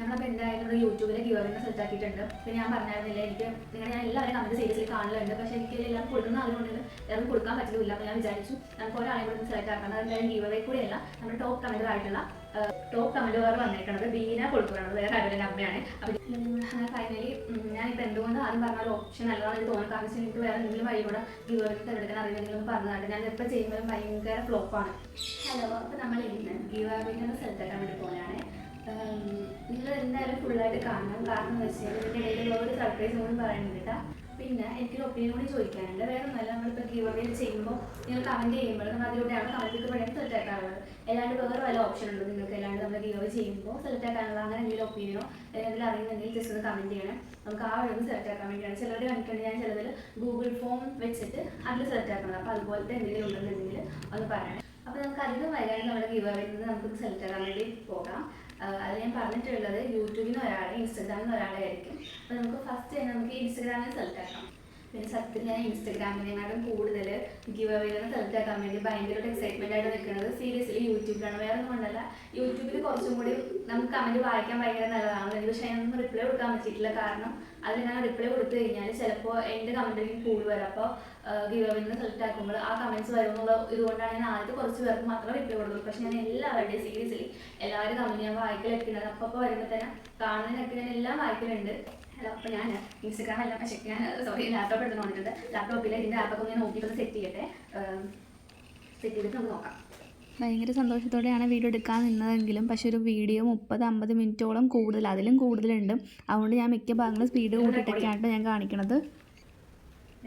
നമ്മളപ്പോൾ എന്തായാലും ഒരു യൂട്യൂബിൽ ഗിയോറിനെ സെലക്ട് ആക്കിയിട്ടുണ്ട്. പിന്നെ ഞാൻ പറഞ്ഞായിരുന്നില്ല എനിക്ക് നിങ്ങൾ ഞാൻ എല്ലാവരും നമ്മൾ സീരിയസിൽ കാണലുണ്ട് പക്ഷേ എനിക്ക് എല്ലാം കൊടുക്കുന്ന അതുകൊണ്ട് എല്ലാവർക്കും കൊടുക്കാൻ പറ്റില്ല അപ്പോൾ ഞാൻ വിചാരിച്ചു നമുക്ക് ഒരാളെ കൂടി സെലക്ട് ആക്കണം. അതെന്തായാലും ഗിവറേ കൂടിയല്ല നമ്മുടെ ടോപ്പ് കമന്റർ ആയിട്ടുള്ള ടോപ്പ് കമന്റുകാർ വന്നേക്കുന്നത് ബീന കൊടുക്കുകയാണ്. വേറെ ആരുടെ അമ്മയാണ്. അപ്പോൾ ഫൈനലി ഞാനിപ്പോൾ എന്തുകൊണ്ട് ആദ്യം പറഞ്ഞ ഒരു ഓപ്ഷൻ നല്ലതാണ് എനിക്ക് തോന്നുന്നു. കാരണം വെച്ചാൽ എനിക്ക് വേറെ എന്തെങ്കിലും വഴി കൂടെ ഗിവറിൽ തിരഞ്ഞെടുക്കാൻ അറിയില്ലെങ്കിലും പറഞ്ഞതാണ് ഞാൻ എപ്പോൾ ചെയ്യുമ്പോഴും ഭയങ്കര ഫ്ലോപ്പാണ് ഹലോ അപ്പോൾ നമ്മൾ ഇന്ന് ഗിവറിനെ സെലക്ട് ആക്കാൻ വേണ്ടി പോകുകയാണ് നിങ്ങൾ എന്തായാലും ഫുള്ളായിട്ട് കാണണം. കാരണം എന്ന് വെച്ചാൽ ഇതിന്റെ ഇടയിലുള്ള ഒരു സർപ്രൈസ് ഒന്നും പറയുന്നില്ല പിന്നെ എനിക്കൊരു ഒപ്പീനിയൻ കൂടി ചോദിക്കാനുണ്ട്. വേറെ ഒന്നല്ല നമ്മളിപ്പോൾ ഗീവ് അവേ ചെയ്യുമ്പോൾ നിങ്ങൾ കമന്റ് ചെയ്യുമ്പോൾ നമ്മൾ അതിലൂടെയാണ് കമന്റ് വേണമെങ്കിൽ സെലക്ട് ആക്കാറുള്ളത്. അല്ലാണ്ട് വേറെ വല്ല ഓപ്ഷൻ ഉണ്ടോ നിങ്ങൾക്ക്? അല്ലാണ്ട് നമ്മൾ ഗീവ് അവേ ചെയ്യുമ്പോൾ സെലക്ട് ആക്കാനുള്ള അങ്ങനെ എന്തെങ്കിലും ഒപ്പീനിയോ അല്ലെങ്കിൽ അറിയുന്നുണ്ടെങ്കിൽ ജസ്റ്റ് ഒന്ന് കമന്റ് ചെയ്യണം. നമുക്ക് ആ വഴി സെലക്ട് ആക്കാൻ വേണ്ടിയാണ്. ചിലർ കണ്ടിട്ടുണ്ട് ഞാൻ ചിലതിൽ ഗൂഗിൾ ഫോം വെച്ചിട്ട് അതിൽ സെലക്ട് ആക്കുന്നത് അപ്പോൾ അതുപോലത്തെ എന്തെങ്കിലും ഉണ്ടെന്നുണ്ടെങ്കിൽ ഒന്ന് പറയണം. അപ്പോൾ നമുക്ക് അധികം വൈകാതെ നമ്മുടെ ഗീവ് അവേ നമുക്ക് സെലക്ട് ആക്കാൻ വേണ്ടി പോകാം. അത് ഞാൻ പറഞ്ഞിട്ടുള്ളത് യൂട്യൂബിൽ നിന്ന് ഒരാളെ ഇൻസ്റ്റഗ്രാമിൽ നിന്ന് ഒരാളെ ആയിരിക്കും. അപ്പോൾ നമുക്ക് ഫസ്റ്റ് തന്നെ നമുക്ക് ഇൻസ്റ്റഗ്രാമിൽ സെലക്ട് ആക്കാം പിന്നെ സത്യം ഞാൻ ഇൻസ്റ്റഗ്രാമിനെക്കാളും കൂടുതൽ ഗിവ് അവയിൽ സെലക്ട് ആക്കാൻ വേണ്ടി ഭയങ്കര എക്സൈറ്റ്മെന്റ് ആയിട്ട് നിൽക്കുന്നത് സീരിയസ്ലി യൂട്യൂബിലാണ് വേറെ ഒന്നും കൊണ്ടല്ല. യൂട്യൂബിൽ കുറച്ചും കൂടി നമുക്ക് കമന്റ് വായിക്കാൻ ഭയങ്കര നല്ലതാണ്. പക്ഷേ അതിനൊന്നും റിപ്ലൈ കൊടുക്കാൻ പറ്റിയിട്ടില്ല. കാരണം അതിൽ ഞാൻ റിപ്ലൈ കൊടുത്തു കഴിഞ്ഞാൽ ചിലപ്പോൾ എന്റെ കമന്റിലേക്ക് കൂടുതൽ വരാം. അപ്പോൾ ഗിവ് അവയിൽ നിന്ന് ആ കമന്റ്സ് വരുമെന്നുള്ള ഇതുകൊണ്ടാണ് ഞാൻ ആദ്യത്തെ കുറച്ച് പേർക്ക് മാത്രമേ റിപ്ലൈ കൊടുത്തുള്ളൂ. പക്ഷേ ഞാൻ എല്ലാവരുടെയും സീരിയസ്ലി എല്ലാവരും കമന്റ് ഞാൻ വായിക്കലെത്തുന്നത് അപ്പോൾ അപ്പോൾ വരുമ്പോൾ തന്നെ കാണുന്നതിനൊക്കെ ഞാൻ എല്ലാം വായിക്കലുണ്ട്. ഹലോ അപ്പോൾ ഞാൻ ഇൻസ്റ്റഗ്രാം അല്ല പക്ഷേ ഞാൻ സോറി ലാപ്ടോപ്പ് എടുത്ത് വന്നിട്ടുണ്ട് ലാപ്ടോപ്പിൽ ഇതിന്റെ ആപ്പൊക്കെ ഒന്ന് ഞാൻ നോക്കിയിട്ട് സെറ്റ് ചെയ്യട്ടെ സെറ്റ് ചെയ്തിട്ട് നമുക്ക് നോക്കാം. ഭയങ്കര സന്തോഷത്തോടെയാണ് വീഡിയോ എടുക്കാൻ നിന്നതെങ്കിലും പക്ഷേ ഒരു വീഡിയോ മുപ്പത് അമ്പത് മിനിറ്റോളം കൂടുതൽ അതിലും കൂടുതലുണ്ട്. അതുകൊണ്ട് ഞാൻ മിക്ക ഭാഗങ്ങളും സ്പീഡ് കൂട്ടിയിട്ടൊക്കെയാണ് ഞാൻ കാണിക്കണത്.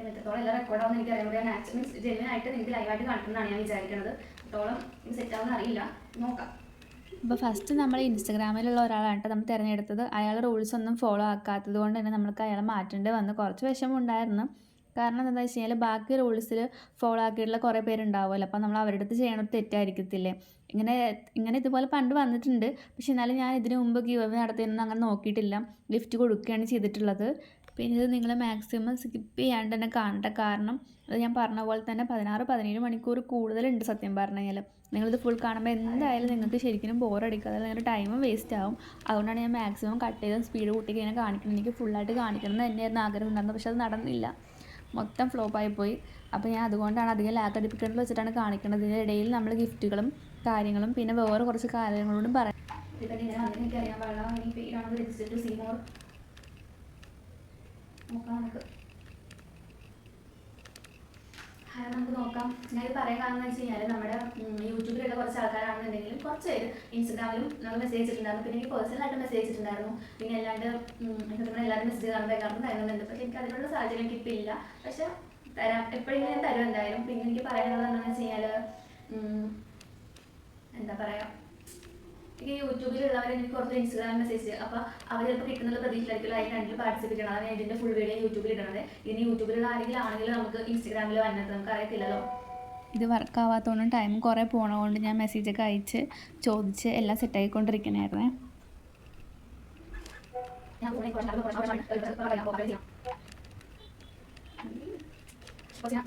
എത്രത്തോളം എല്ലാം റെക്കോർഡാവുന്ന എനിക്കറിയാം. ഞാൻ നാച്ചുറൽ മീൻസ് ജെന്യൻ ആയിട്ട് നിങ്ങൾക്ക് ലൈവായിട്ട് കാണിക്കുന്നതാണ് ഞാൻ വിചാരിക്കുന്നത് എത്രത്തോളം സെറ്റ് ആവുമെന്ന് അറിയില്ല. നോക്കാം. അപ്പോൾ ഫസ്റ്റ് നമ്മൾ ഇൻസ്റ്റഗ്രാമിലുള്ള ഒരാളാണ് നമ്മൾ തിരഞ്ഞെടുത്തത്. അയാൾ റൂൾസ് ഒന്നും ഫോളോ ആക്കാത്തത് കൊണ്ട് തന്നെ നമുക്ക് അയാളെ മാറ്റേണ്ടി വന്ന്. കുറച്ച് വിഷമം ഉണ്ടായിരുന്നു കാരണം എന്താ വെച്ച് കഴിഞ്ഞാൽ ബാക്കി റൂൾസിൽ ഫോളോ ആക്കിയിട്ടുള്ള കുറേ പേരുണ്ടാവുമല്ലോ. അപ്പോൾ നമ്മൾ അവരുടെ അടുത്ത് ചെയ്യണത് തെറ്റായിരിക്കത്തില്ലേ? ഇങ്ങനെ ഇങ്ങനെ ഇതുപോലെ പണ്ട് വന്നിട്ടുണ്ട്. പക്ഷെ എന്നാലും ഞാൻ ഇതിനു മുമ്പ് ഗീവ് അവേ നടത്തിയൊന്നും അങ്ങനെ നോക്കിയിട്ടില്ല. ഗിഫ്റ്റ് കൊടുക്കുകയാണ് ചെയ്തിട്ടുള്ളത്. പിന്നെ ഇത് നിങ്ങൾ മാക്സിമം സ്കിപ്പ് ചെയ്യാണ്ട് തന്നെ കാണണ്ട കാരണം അത് ഞാൻ പറഞ്ഞ പോലെ തന്നെ പതിനാറ് പതിനേഴ് മണിക്കൂർ കൂടുതലുണ്ട് സത്യം പറഞ്ഞു കഴിഞ്ഞാൽ നിങ്ങളിത് ഫുൾ കാണുമ്പോൾ എന്തായാലും നിങ്ങൾക്ക് ശരിക്കും ബോറടിക്കാതെ നിങ്ങളുടെ ടൈം വേസ്റ്റ് ആവും. അതുകൊണ്ടാണ് ഞാൻ മാക്സിമം കട്ട് ചെയ്ത് സ്പീഡ് കൂട്ടി ഇങ്ങനെ കാണിക്കണം എനിക്ക് ഫുള്ളായിട്ട് കാണിക്കണം എന്ന് തന്നെയായിരുന്നു ആഗ്രഹം ഉണ്ടായിരുന്നത്. പക്ഷെ അത് നടന്നില്ല. മൊത്തം ഫ്ലോപ്പായി പോയി. അപ്പോൾ ഞാൻ അതുകൊണ്ടാണ് അധികം ലാക്ക് അടിപ്പിക്കേണ്ടത് വെച്ചിട്ടാണ് കാണിക്കുന്നത്. ഇതിന്റെ ഇടയിൽ നമ്മൾ ഗിഫ്റ്റുകളും കാര്യങ്ങളും പിന്നെ വേറെ കുറച്ച് കാര്യങ്ങളോടും പറയാം അറിയാൻ പാടില്ല ഇനി പേരാണ് രജിസ്റ്റർ ടു സീ മോർ നോക്കാം നമുക്ക് നോക്കാം. ഞാൻ ഇത് പറയാൻ കാരണം വെച്ച് കഴിഞ്ഞാൽ നമ്മുടെ യൂട്യൂബിലുള്ള കുറച്ച് ആൾക്കാരാണെന്നുണ്ടെങ്കിലും കുറച്ച് പേര് ഇൻസ്റ്റാഗ്രാമിലും നമ്മൾ മെസ്സേജ് ഇട്ടിട്ടുണ്ടായിരുന്നു. പിന്നെ എനിക്ക് പേഴ്സണലായിട്ട് മെസ്സേജ് ഇട്ടിട്ടുണ്ടായിരുന്നു. പിന്നെ അല്ലാണ്ട് എന്താ പറയുക എല്ലാവരും മെസ്സേജ് കാണുമ്പോൾ എല്ലാവർക്കും തരുന്നുണ്ട്. പക്ഷേ എനിക്ക് അതിനുള്ള സാഹചര്യം എനിക്ക് ഇപ്പം ഇല്ല. പക്ഷെ തരാം. എപ്പോഴെങ്കിലും ഞാൻ തരും എന്തായാലും. പിന്നെ എനിക്ക് പറയാനുള്ളത് എന്താണെന്ന് വെച്ച് കഴിഞ്ഞാൽ എന്താ പറയുക ഈ യൂട്യൂബിലുള്ളവർ എനിക്ക് കുറച്ച് ഇൻസ്റ്റാഗ്രാം മെസ്സേജ് അപ്പോൾ അവർ ചിലപ്പോൾ കിട്ടുന്നുള്ള പ്രതീക്ഷയിലായിരിക്കും ലൈക്ക് രണ്ടിൽ പാർട്ടിസിപ്പേറ്റ് ചെയ്യണം അതാണ് ഇതിന്റെ ഫുൾ വീഡിയോ യൂട്യൂബിൽ ഇടണത് ഇനി യൂട്യൂബിലുള്ള ആരെങ്കിലും ആണെങ്കിലും നമുക്ക് ഇൻസ്റ്റാഗ്രാമിൽ വന്നത് നമുക്ക് അറിയത്തില്ലല്ലോ ഇത് വർക്ക് ആവാത്തതുകൊണ്ടും ടൈം കുറേ പോണതുകൊണ്ട് ഞാൻ മെസ്സേജൊക്കെ അയച്ച് ചോദിച്ച് എല്ലാം സെറ്റായിക്കൊണ്ടിരിക്കണായിരുന്നേ ഞാൻ കുറച്ച് ആളുകൾ കുറച്ച് ആവശ്യമാണ്. ഒരു ദിവസം പറയാം, അപ്പോൾ ചെയ്യാം. കുറച്ച്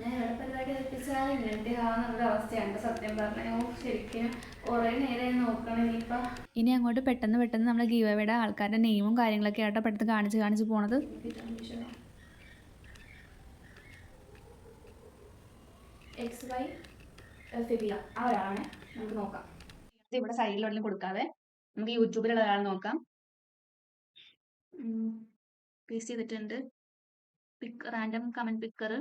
ഞാൻ ഇവിടെ പരിപാടി എത്തിച്ചാൽ ഇങ്ങനത്തെ ആവുന്ന അവസ്ഥയാണ്. ഇപ്പൊ സത്യം പറഞ്ഞോ ശരിക്കും കുറേ നേരെ നോക്കണം ഇനിയിപ്പോ. ഇനി അങ്ങോട്ട് പെട്ടെന്ന് പെട്ടെന്ന് നമ്മൾ ഗീവയുടെ ആൾക്കാരുടെ നെയിമും കാര്യങ്ങളൊക്കെ ആയിട്ട് പെട്ടെന്ന് കാണിച്ച് കാണിച്ച് പോണത്. എക്സ് വൈ ഫിബിയ ആ ഒരാളാണ്. നമുക്ക് നോക്കാം. ഇത് ഇവിടെ സൈഡിലുള്ള കൊടുക്കാതെ നമുക്ക് യൂട്യൂബിലുള്ള ഒരാൾ നോക്കാം. പേസ്റ്റ് ചെയ്തിട്ടുണ്ട്. Pick random comment picker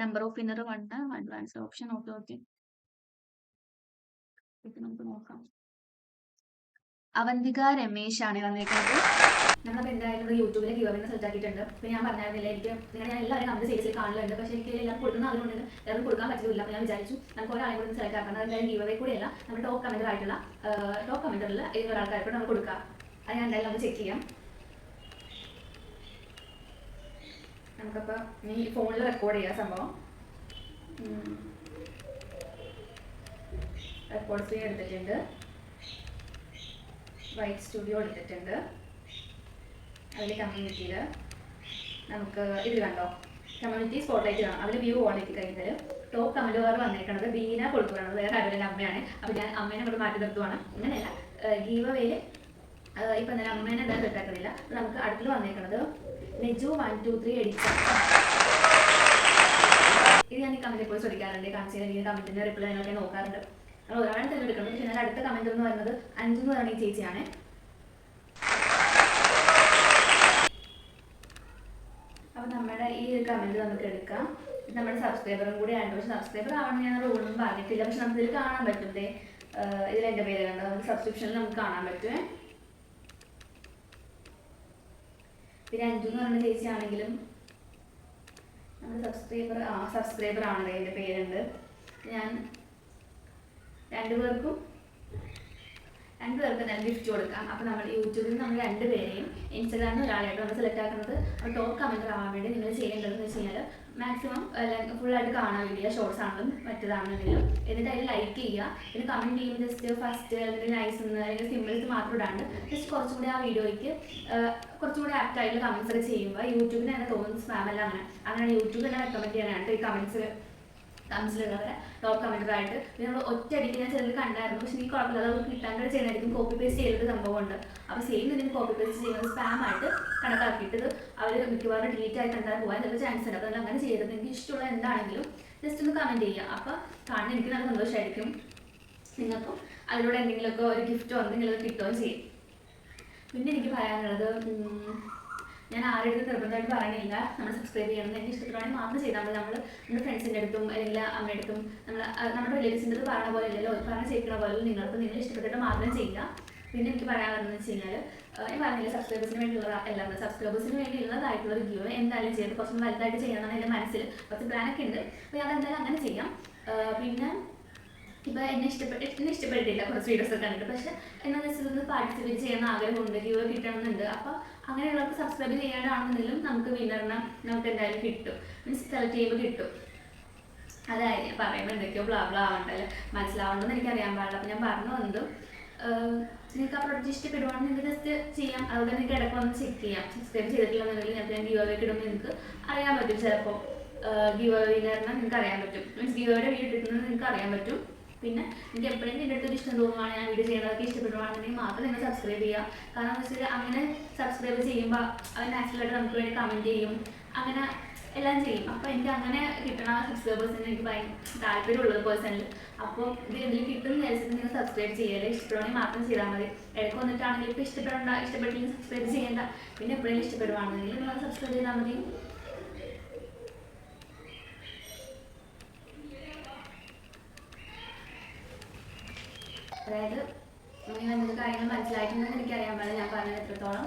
number of winner one advance option okay okay ഇത് നമുക്ക് നോക്കാം. അവന്തിക രമേശ് ആണ് വന്നേക്കുന്നത് നമ്മളിപ്പോൾ എന്തായാലും യൂട്യൂബിൽ ഗിവ് അവേ സെലക്ട് ആക്കിയിട്ടുണ്ട്. പിന്നെ ഞാൻ പറഞ്ഞായിരുന്നില്ല എനിക്ക് നിങ്ങൾ ഞാൻ എല്ലാവരും നമ്മുടെ സീരീസിൽ കാണലുണ്ട്. പക്ഷേ എനിക്ക് എല്ലാം കൊടുക്കുന്ന അതുകൊണ്ട് എല്ലാവരും കൊടുക്കാൻ പറ്റില്ല ഞാൻ വിചാരിച്ചു നമുക്ക് ഒരാളെ കൂടി സെലക്ട് ആക്കണം. അതെന്തായാലും ഗിവ് അവേ കൂടിയല്ല നമ്മുടെ ടോപ്പ് കമന്റർ ആയിട്ടുള്ള ടോപ്പ് കമന്ററിൽ ഏതൊരാൾക്കാർക്കും നമ്മൾ കൊടുക്കാം. അത് ഞാൻ എന്തായാലും നമുക്ക് ചെക്ക് ചെയ്യാം. നമുക്കപ്പോൾ ഈ ഫോണിൽ റെക്കോർഡ് ചെയ്യാം സംഭവം. റെക്കോർഡ് സ്ക്രീൻ എടുത്തിട്ടുണ്ട്. വൈറ്റ് സ്റ്റുഡിയോ എടുത്തിട്ടുണ്ട്. അതിൽ കമ്മ്യൂണിറ്റിയിൽ നമുക്ക് ഇത് കണ്ടോ? കമ്മ്യൂണിറ്റി സ്പോട്ട്ലൈറ്റ് കാണാം. അതിൽ വ്യൂ ഓണാക്കി കഴിഞ്ഞാൽ ടോപ്പ് കമന്റ് വേറെ വന്നേക്കണത് ബീന കൊടുക്കുകയാണ് വേറെ ആരുടെ അമ്മയാണ്. അപ്പോൾ ഞാൻ അമ്മേനെ കൂടെ മാറ്റി നിർത്തുവാണ്. അങ്ങനെയല്ല ഗീവ വേൽ ഇപ്പം എന്തായാലും അമ്മേനെ എന്തായാലും സെറ്റാക്കുന്നില്ല നമുക്ക് അടുത്തിൽ വന്നേക്കണത് നെജു വൺ ടു ത്രീ അടിക്കാം ഇത് ഞാൻ ഈ കമന്റ് എപ്പോഴും ശ്രദ്ധിക്കാറുണ്ട്. കാണിച്ചു ഈ കമന്റിന്റെ റിപ്ലൈ ഞങ്ങളൊക്കെ നോക്കാറുണ്ട്. നമ്മൾ ഒരാളെ തിരഞ്ഞെടുക്കണം ഞാൻ അടുത്ത കമന്റ് എന്ന് പറയുന്നത് അഞ്ചു എന്ന് പറയുന്ന ഈ ചേച്ചിയാണ്. അപ്പൊ നമ്മുടെ ഈ ഒരു കമന്റ് നമുക്ക് എടുക്കാം. നമ്മുടെ സബ്സ്ക്രൈബറും കൂടി ആണ് പക്ഷെ സബ്സ്ക്രൈബർ ആവണം ഞാൻ റൂളൊന്നും പറഞ്ഞിട്ടില്ല. പക്ഷെ നമുക്ക് ഇതിൽ കാണാൻ പറ്റും ഇതിൽ എന്റെ പേര് കണ്ടത് നമുക്ക് സബ്സ്ക്രിപ്ഷനിൽ നമുക്ക് കാണാൻ പറ്റുമേ പിന്നെ അഞ്ചു എന്ന് പറയുന്ന ചേച്ചി ആണെങ്കിലും നമ്മുടെ സബ്സ്ക്രൈബർ ആ സബ്സ്ക്രൈബർ ആണ് ദേ, എന്റെ പേരുണ്ട്. ഞാൻ രണ്ടുപേർക്കും രണ്ടുപേർക്ക് തന്നെ ഗിഫ്റ്റ് കൊടുക്കാം. അപ്പോൾ നമ്മൾ യൂട്യൂബിൽ നിന്ന് നമ്മൾ രണ്ടുപേരെയും ഇൻസ്റ്റാഗ്രാമിൽ ഒരാളായിട്ട് നമ്മൾ സെലക്ട് ആക്കുന്നത്. അപ്പോൾ ടോപ്പ് കമന്റർ ആവാൻ വേണ്ടി നിങ്ങൾ ചെയ്യേണ്ടതെന്ന് വെച്ച് കഴിഞ്ഞാൽ മാക്സിമം ഫുള്ളായിട്ട് കാണാൻ വീഡിയോ ഷോർട്സ് ആണെങ്കിലും മറ്റേതാണെങ്കിലും. എന്നിട്ട് അതിൽ ലൈക്ക് ചെയ്യുക. പിന്നെ കമന്റ് ചെയ്യും ജസ്റ്റ് ഫസ്റ്റ് അല്ലെങ്കിൽ നൈസ് എന്ന് അല്ലെങ്കിൽ സിമ്പിൾസ് മാത്രം ഇടാണ്ട് ജസ്റ്റ് കുറച്ചും കൂടി ആ വീഡിയോയ്ക്ക് കുറച്ചും കൂടി ആപ്റ്റ് ആയിട്ടുള്ള കമൻസ് ഒക്കെ ചെയ്യുമ്പോൾ യൂട്യൂബിന് തന്നെ തോന്നുന്ന സ്പാം അങ്ങനെ. അങ്ങനെ യൂട്യൂബ് തന്നെ റെക്കമെൻഡ് ചെയ്യാനായിട്ട് ഈ കമൻസ് കമൻസിലുള്ളവരെ ടോപ്പ് കമന്ററായിട്ട് നമ്മൾ ഒറ്റയടിക്ക് ഞാൻ ചെറിയ കണ്ടായിരുന്നു. പക്ഷെ നീ കുഴപ്പമില്ല. അത് കിട്ടാണ്ട് ചെയ്യുന്നതായിരിക്കും. കോപ്പി പേസ്റ്റ് ചെയ്തൊരു സംഭവമുണ്ട്. അപ്പോൾ സെയിം ഇതിന് കോപ്പി പേസ്റ്റ് ചെയ്യുന്നത് സ്പാം ആയിട്ട് കണക്കാക്കിയിട്ട് ഇത് അവർ മിക്കവാറും ഡിലീറ്റ് ആയിട്ട് എന്താ പോകാൻ ചില ചാൻസ് ഉണ്ട്. അതുകൊണ്ട് അങ്ങനെ ചെയ്യരുത്. നിങ്ങൾക്ക് ഇഷ്ടമുള്ള എന്താണെങ്കിലും ജസ്റ്റ് ഒന്ന് കമന്റ് ചെയ്യുക. അപ്പോൾ കാണാൻ എനിക്ക് നല്ല സന്തോഷമായിരിക്കും നിങ്ങൾക്കും അതിലൂടെ എന്തെങ്കിലുമൊക്കെ ഒരു ഗിഫ്റ്റോ എന്തെങ്കിലും കിട്ടുകയും ചെയ്യും. പിന്നെ എനിക്ക് പറയാനുള്ളത് ഞാൻ ആരുടെ നിർബന്ധമായിട്ട് പറയണില്ല നമ്മൾ സബ്സ്ക്രൈബ് ചെയ്യണം എനിക്ക് ഇഷ്ടപ്പെടുവാണെങ്കിൽ മാത്രം ചെയ്താൽ മതി. നമ്മൾ നമ്മുടെ ഫ്രണ്ട്സിന്റെ അടുത്തും അല്ലെങ്കിൽ അമ്മയുടെ അടുത്തും നമ്മൾ നമ്മുടെ റിലേറ്റീവ്സിന്റെ അടുത്ത് പറഞ്ഞ പോലെ അല്ലല്ലോ പറഞ്ഞ് ചെയ്യിക്കണ പോലെ നിങ്ങൾക്ക് നിങ്ങൾ ഇഷ്ടപ്പെട്ടിട്ട് മാത്രം ചെയ്യുക പിന്നെ എനിക്ക് പറയാനുള്ളതെന്ന് വെച്ച് കഴിഞ്ഞാൽ ഞാൻ പറഞ്ഞില്ല സബ്സ്ക്രൈബേഴ്സിന് വേണ്ടിയുള്ള എല്ലാം. സബ്സ്ക്രൈബേഴ്സിന് വേണ്ടിയുള്ളതായിട്ടുള്ള റിവ്യൂ എന്തായാലും ചെയ്ത് കുറച്ചും വലുതായിട്ട് ചെയ്യണമെന്ന് എന്റെ മനസ്സിൽ കുറച്ച് പ്ലാനൊക്കെ ഉണ്ട്. അപ്പോൾ ഞാൻ എന്തായാലും അങ്ങനെ ചെയ്യാം. പിന്നെ ഇപ്പൊ എന്നെ ഇഷ്ടപ്പെട്ട് എന്നെ ഇഷ്ടപ്പെട്ടിട്ടില്ല കുറച്ച് വീഡിയോസ് ഒക്കെ കണ്ടിട്ട്. പക്ഷെ ജസ്റ്റ് ഒന്ന് പാർട്ടിസിപ്പേറ്റ് ചെയ്യുന്ന ആഗ്രഹമുണ്ട് ഗീവ് കിട്ടണമെന്നുണ്ട്. അപ്പൊ അങ്ങനെയുള്ളവർക്ക് സബ്സ്ക്രൈബ് ചെയ്യാനാണെന്നുണ്ടെങ്കിലും നമുക്ക് വിന്നറിനെ നമുക്ക് എന്തായാലും കിട്ടും. മീൻസ് സെലക്ട് ചെയ്യുമ്പോൾ കിട്ടും. അതായത് ഞാൻ പറയുമ്പോൾ എന്തൊക്കെയോ ബ്ലാ ബ്ലാ ആവണ്ടല്ലേ? മനസ്സിലാവണ്ടെന്ന് എനിക്ക് അറിയാൻ പാടില്ല. അപ്പം ഞാൻ പറഞ്ഞു വന്നതും ആഹ് നിങ്ങൾക്ക് ആ പ്രൊഡക്റ്റ് ഇഷ്ടപ്പെടുവാണെങ്കിൽ നിങ്ങൾക്ക് ജസ്റ്റ് ചെയ്യാം. അതുപോലെ നിങ്ങൾക്ക് ഇടയ്ക്ക് വന്ന് ചെക്ക് ചെയ്യാം. സബ്സ്ക്രൈബ് ചെയ്തിട്ടില്ലെന്നുണ്ടെങ്കിൽ ഞാൻ ഗീവ് അവേ ഇടുമ്പോൾ നിങ്ങൾക്ക് അറിയാൻ പറ്റും. ചിലപ്പോൾ ഗീവ് അവേ നിങ്ങൾക്ക് അറിയാൻ പറ്റും. മീൻസ് ഗീവ് അവയുടെ വീഡിയോ നിങ്ങൾക്ക് അറിയാൻ പറ്റും. പിന്നെ എനിക്ക് എപ്പോഴും എന്റെ അടുത്തൊരു ഇഷ്ടം തോന്നുവാണ് ഞാൻ വീഡിയോ ചെയ്യുന്നതൊക്കെ ഇഷ്ടപ്പെടുവാണെന്നുണ്ടെങ്കിൽ മാത്രം നിങ്ങൾ സബ്സ്ക്രൈബ് ചെയ്യുക. കാരണം എന്ന് വെച്ചാൽ അങ്ങനെ സബ്സ്ക്രൈബ് ചെയ്യുമ്പോൾ അവർ നാച്ചുറലായിട്ട് നമുക്ക് വേണ്ടി കമന്റ് ചെയ്യും. അങ്ങനെ എല്ലാം ചെയ്യും. അപ്പോൾ എനിക്ക് അങ്ങനെ കിട്ടണ സബ്സ്ക്രൈബേഴ്സിന് എനിക്ക് ഭയങ്കര താല്പര്യമുള്ളത് പേഴ്സണൽ അപ്പോൾ ഇത് എന്തെങ്കിലും കിട്ടും വിചാരിച്ചിട്ട് നിങ്ങൾ സബ്സ്ക്രൈബ് ചെയ്യല്ലേ ഇഷ്ടപ്പെടുവാണെങ്കിൽ മാത്രം ചെയ്താൽ മതി. ഇടയ്ക്ക് വന്നിട്ടാണെങ്കിൽ ഇപ്പോൾ ഇഷ്ടപ്പെടേണ്ട ഇഷ്ടപ്പെട്ടില്ലെങ്കിൽ സബ്സ്ക്രൈബ് ചെയ്യേണ്ട. പിന്നെ എപ്പോഴെങ്കിലും ഇഷ്ടപ്പെടുവാണെന്നുണ്ടെങ്കിൽ നിങ്ങൾ സബ്സ്ക്രൈബ് ചെയ്താൽ മതി. അതായത് ഇങ്ങനെ എന്തൊക്കെ കാര്യങ്ങൾ മനസ്സിലായിട്ടുണ്ടെന്ന് എനിക്കറിയാൻ പാടില്ല. ഞാൻ പറഞ്ഞത് എത്രത്തോളം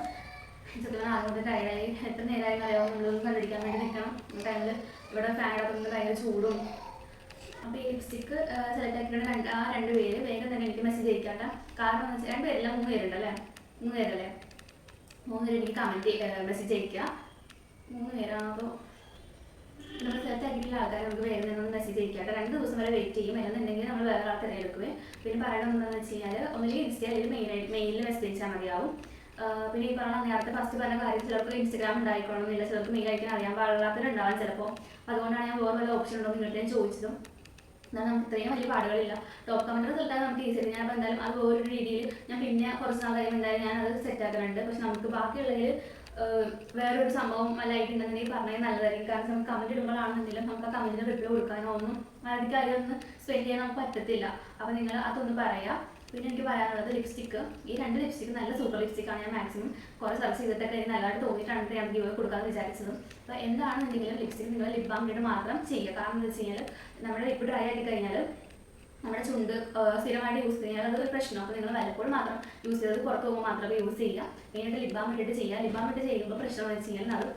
സത്യം ആദ്യം ടയറായി എത്ര നേരമായി അറിയാമോ നമ്മളൊന്നും കണ്ടിരിക്കാൻ വേണ്ടി നിൽക്കണം. ടൈമിൽ ഇവിടെ ഫാൻ അടക്കുന്നത് ഭയങ്കര ചൂടും. അപ്പോൾ ഈ ലിപ്സ്റ്റിക്ക് സെലക്ട് ആക്കിയിട്ട് രണ്ട് ആ രണ്ട് പേര് വേഗം തന്നെ എനിക്ക് മെസ്സേജ് അയക്കാട്ട. കാരണം എന്ന് വെച്ചാൽ രണ്ട് പേരല്ല മൂന്ന് പേരുണ്ടല്ലേ? മൂന്ന് പേരല്ലേ? മൂന്ന് പേര് എനിക്ക് കമന്റ് മെസ്സേജ് അയക്കുക മൂന്ന് പേരാണോ അതോ നമ്മൾ സെലക്ട് ആക്കിയിട്ടുള്ള ആൾക്കാരെ നമുക്ക് വേഗം തന്നെ അയക്കാട്ടെ രണ്ട് ദിവസം വരെ വെയിറ്റ് ചെയ്യും. അല്ലെന്നുണ്ടെങ്കിൽ നമ്മൾ വേറെ ആൾ തിരഞ്ഞെടുക്കുകയും പിന്നെ പറയണം എന്താണെന്ന് വെച്ച് കഴിഞ്ഞാൽ ഒന്നുകിൽ ഇൻസ്റ്റയിൽ അല്ലെങ്കിൽ മെയിനായിട്ട് മെയിലിൽ മെസ്സേജ് അയച്ചാൽ മതിയാവും. പിന്നെ ഈ പറഞ്ഞ നേരത്തെ ഫസ്റ്റ് പറഞ്ഞ കാര്യം ചിലർക്ക് ഇൻസ്റ്റാഗ്രാം ഉണ്ടായിക്കോണമെന്നില്ല ചിലർക്ക് മെയിൽ അയക്കാൻ അറിയാൻ പാടില്ലാത്തവരുണ്ടാവാൻ ചിലപ്പോൾ അതുകൊണ്ടാണ് ഞാൻ വേറെ വല്ല ഓപ്ഷൻ ഉണ്ടോ നിങ്ങളുടെ ഞാൻ ചോദിച്ചതും. എന്നാൽ നമുക്ക് ഇത്രയും വലിയ പാടുകളില്ല. ടോപ്പ് കമന്റ് റിസൾട്ട് ആണ് നമുക്ക് ഈസി ഞാൻ എന്തായാലും അത് വേറൊരു രീതിയിൽ ഞാൻ പിന്നെ കുറച്ച് നാൾ എന്തായാലും ഞാൻ അത് സെറ്റ് ആക്കുന്നുണ്ട് പക്ഷെ നമുക്ക് ബാക്കിയുള്ളതിൽ വേറൊരു സംഭവം ലൈറ്റുണ്ടെന്നുണ്ടെങ്കിൽ പറഞ്ഞാൽ നല്ലതായിരിക്കും. കാരണം നമുക്ക് കമന്റ് ഇടുമ്പോഴാണെന്നുണ്ടെങ്കിലും നമുക്ക് ആ കമന്റിന് റിപ്ലൈ കൊടുക്കാനോ ഒന്നും അധികം അതിലൊന്നും സ്പെൻഡ് ചെയ്യാൻ നമുക്ക് പറ്റത്തില്ല. അപ്പൊ നിങ്ങൾ അതൊന്ന് പറയാം. പിന്നെ എനിക്ക് പറയാനുള്ളത് ലിപ്സ്റ്റിക്ക് ഈ രണ്ട് ലിപ്സ്റ്റിക്ക് നല്ല സൂപ്പർ ലിപ്സ്റ്റിക്കാണ് ഞാൻ മാക്സിമം കുറേ സർച്ച് ചെയ്തിട്ടൊക്കെ എനിക്ക് നല്ലതായിട്ട് തോന്നിയിട്ടാണ് ഞാൻ ഗിവ് കൊടുക്കാമെന്ന് വിചാരിച്ചത്. അപ്പോൾ എന്താണെന്നുണ്ടെങ്കിലും ലിപ്സ്റ്റിക്ക് നിങ്ങൾ ലിപ് ബാം മാത്രം ചെയ്യുക. കാരണം എന്താ വെച്ച് കഴിഞ്ഞാൽ നമ്മുടെ ലിപ്പ് ഡ്രൈ ആക്കി കഴിഞ്ഞാൽ നമ്മുടെ ചുണ്ട് സ്ഥിരമായിട്ട് യൂസ് ചെയ്യാൻ അതൊരു പ്രശ്നം. അപ്പോൾ നിങ്ങൾ വല്ലപ്പോഴും മാത്രം യൂസ് ചെയ്തത് പുറത്ത് പോകുമ്പോൾ മാത്രമേ യൂസ് ചെയ്യുക. മെയിനായിട്ട് ലിബാം ഇട്ടിട്ട് ചെയ്യുക. ലിബാം ഇട്ട് ചെയ്യുമ്പോൾ പ്രശ്നം എന്ന് വെച്ച് കഴിഞ്ഞാൽ അത്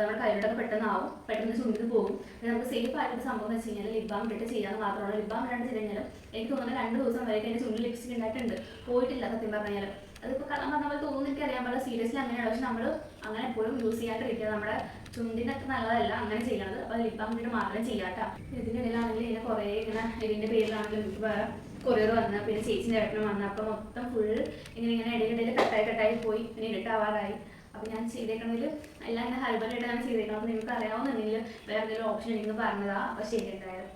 നമ്മുടെ കയ്യിലൊക്കെ പെട്ടെന്ന് ആവും. പെട്ടെന്ന് ചുണ്ടിന് പോകും. നമുക്ക് സേഫ് ആയിട്ട് സംഭവം എന്ന് വെച്ച് കഴിഞ്ഞാൽ ലിബാം ഇട്ടിട്ട് ചെയ്യാമെന്ന് മാത്രമാണ് ലിബാം ഇടാണ്ട് ചെയ്ത് കഴിഞ്ഞാൽ എനിക്ക് തോന്നുന്നത് രണ്ട് ദിവസം വരെ എന്റെ ചുണ്ടിൽ ലിപ്സ്റ്റിക് ഉണ്ടായിട്ടുണ്ട്. പോയിട്ടില്ല സത്യം പറഞ്ഞു കഴിഞ്ഞാൽ അതിപ്പോൾ കള്ളം പറഞ്ഞ പോലെ അറിയാൻ പറ്റില്ല സീരിയസ്ലി അങ്ങനെയാണ്. പക്ഷെ നമ്മൾ അങ്ങനെ എപ്പോഴും യൂസ് ചെയ്യാണ്ടിരിക്കുക നമ്മുടെ ചുണ്ടിനൊക്കെ നല്ലതല്ല അങ്ങനെ ചെയ്യണത്. അപ്പോൾ ലിപ് ബാം മാത്രം മാത്രമേ ചെയ്യാട്ടോ. ഇടയിലാണെങ്കിൽ ഇതിനെ കുറേ ഇങ്ങനെ ഇതിന്റെ പേരിലാണെങ്കിലും എനിക്ക് വേറെ കൊറിയർ വന്ന് പിന്നെ ചേച്ചിന്റെ ഏട്ടനും വന്ന് അപ്പോൾ മൊത്തം ഫുൾ ഇങ്ങനെ ഇങ്ങനെ ഇടയിലിടയിൽ കട്ടായി കട്ടായി പോയി. പിന്നെ ഇരട്ടാവാറായി അപ്പോൾ ഞാൻ ചെയ്തേക്കണതിൽ എല്ലാം ഇങ്ങനെ ഹർബലായിട്ട് ഞാൻ ചെയ്തേക്കണം. അപ്പോൾ നിങ്ങൾക്ക് അറിയാവുന്നുണ്ടെങ്കിൽ വേറെ എന്തെങ്കിലും ഓപ്ഷൻ ഉണ്ടെങ്കിൽ പറഞ്ഞതാ. അപ്പോൾ ശരി എന്തായാലും